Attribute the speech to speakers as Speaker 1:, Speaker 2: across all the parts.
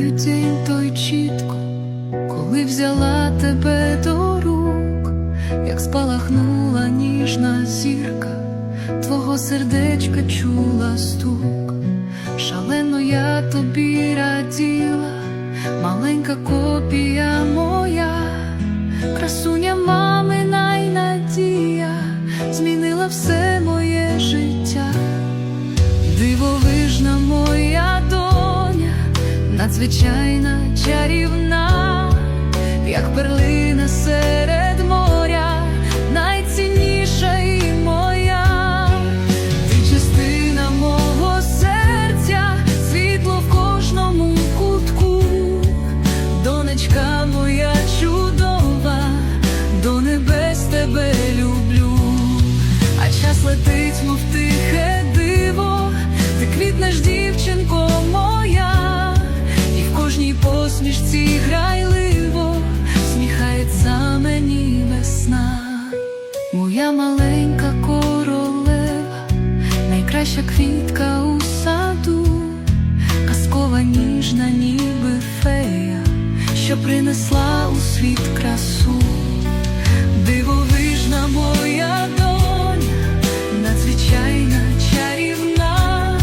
Speaker 1: пам'ятаю день той чітко, коли взяла тебе до рук, як спалахнула ніжна зірка, твого сердечка чула стук, шалено я тобі раділа, маленька копія надзвичайна чарівна, як перлина серед моря, найцінніша і моя, ти частина мого серця, світло в кожному кутку, донечка моя чудова, до небес тебе люблю, а час летить, посмішці грайливо сміхається мені весна, моя маленька королева, найкраща квітка у саду, казкова ніжна, ніби фея, що принесла у світ красу. Дивовижна моя доня, надзвичайна чарівна,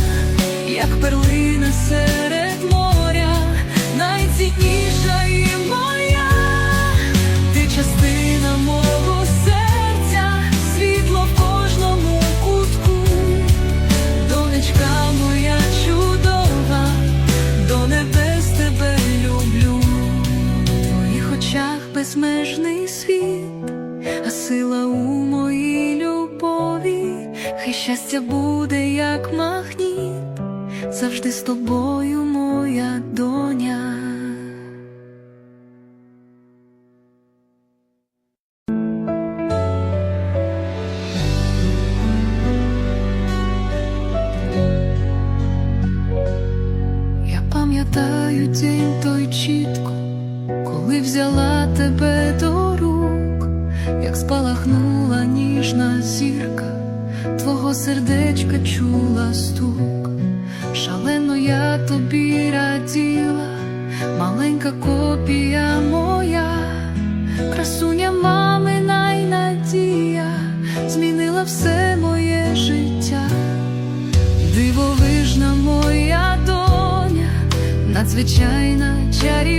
Speaker 1: як перлина серед безмежний світ а сила у моїй любові, хай щастя буде, як магніт, завжди з тобою, моя доня. Я пам'ятаю день той чітко, коли взяла тебе до рук, як спалахнула ніжна зірка, твого сердечка чула стук, шалено я тобі раділа, маленька копія моя, красуня мамина й змінила все моє життя. Дивовижна моя доня, надзвичайна чарівна,